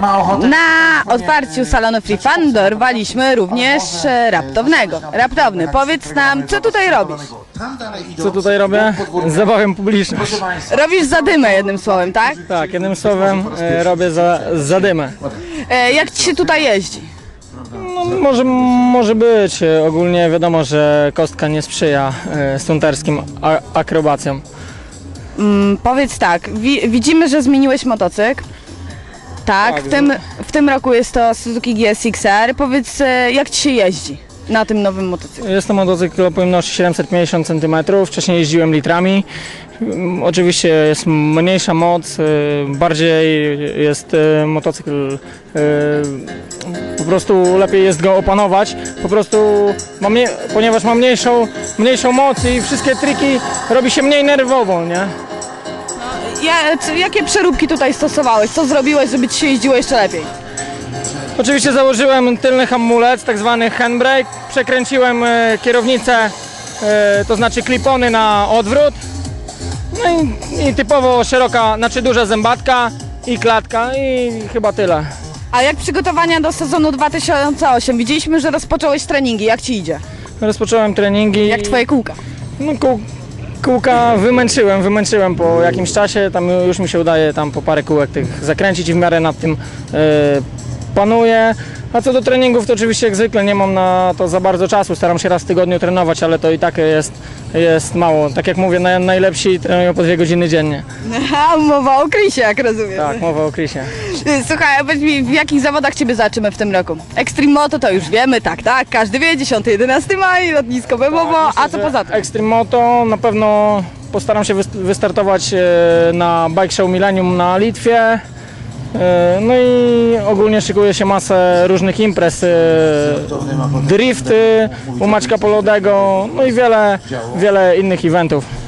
ma ochotę... Na otwarciu salonu Free Fun dorwaliśmy również e, raptownego. Raptowny, powiedz nam, co tutaj robisz? Co tutaj robię? Zabawiam publiczność. Robisz zadymę jednym słowem, tak? Tak, jednym słowem e, robię za, zadymę. E, Jak ci się tutaj jeździ? No, może, może być. E, Ogólnie wiadomo, że kostka nie sprzyja e, stunterskim a- akrobacjom. Mm, powiedz tak, wi widzimy, że zmieniłeś motocykl. Tak, Tak, w tym, w tym roku jest to Suzuki GSX-R. Powiedz, e, jak ci się jeździ na tym nowym motocyklu? Jest to motocykl o pojemności 750 cm. Wcześniej jeździłem litrami. Mm, Oczywiście jest mniejsza moc, e, bardziej jest e, motocykl, po prostu lepiej jest go opanować. Po prostu, ma mniej, ponieważ ma mniejszą, mniejszą moc i wszystkie triki robi się mniej nerwowo, nie? Ja, czy, jakie przeróbki tutaj stosowałeś? Co zrobiłeś, żeby ci się jeździło jeszcze lepiej? Oczywiście założyłem tylny hamulec, tak zwany handbrake. Przekręciłem e, kierownicę, e, to znaczy klipony na odwrót. No i, i typowo szeroka, znaczy duża zębatka i klatka i chyba tyle. A jak przygotowania do sezonu 2008? Widzieliśmy, że rozpocząłeś treningi. Jak ci idzie? Rozpocząłem treningi. Jak twoje kółka? No, kół, kółka wymęczyłem, wymęczyłem po jakimś czasie, tam już mi się udaje tam po parę kółek tych zakręcić i w miarę nad tym e, panuję. A co do treningów, to oczywiście jak zwykle nie mam na to za bardzo czasu, staram się raz w tygodniu trenować, ale to i tak jest, jest mało. Tak jak mówię, naj, najlepsi trenują po dwie godziny dziennie. Aha, mowa o Chrisie, jak rozumiem. Tak, mowa o Chrisie. Słuchaj, a powiedz mi, w jakich zawodach Ciebie zobaczymy w tym roku? Extreme Moto to już wiemy, tak, tak, każdy wie, 10-11 maj, lotnisko Bemowo, a co poza tym? Extreme Moto na pewno postaram się wyst- wystartować e, na Bike Show Millennium na Litwie. E, No i ogólnie szykuje się masę różnych imprez, e, drifty u Maćka Polodego, no i wiele, wiele innych eventów.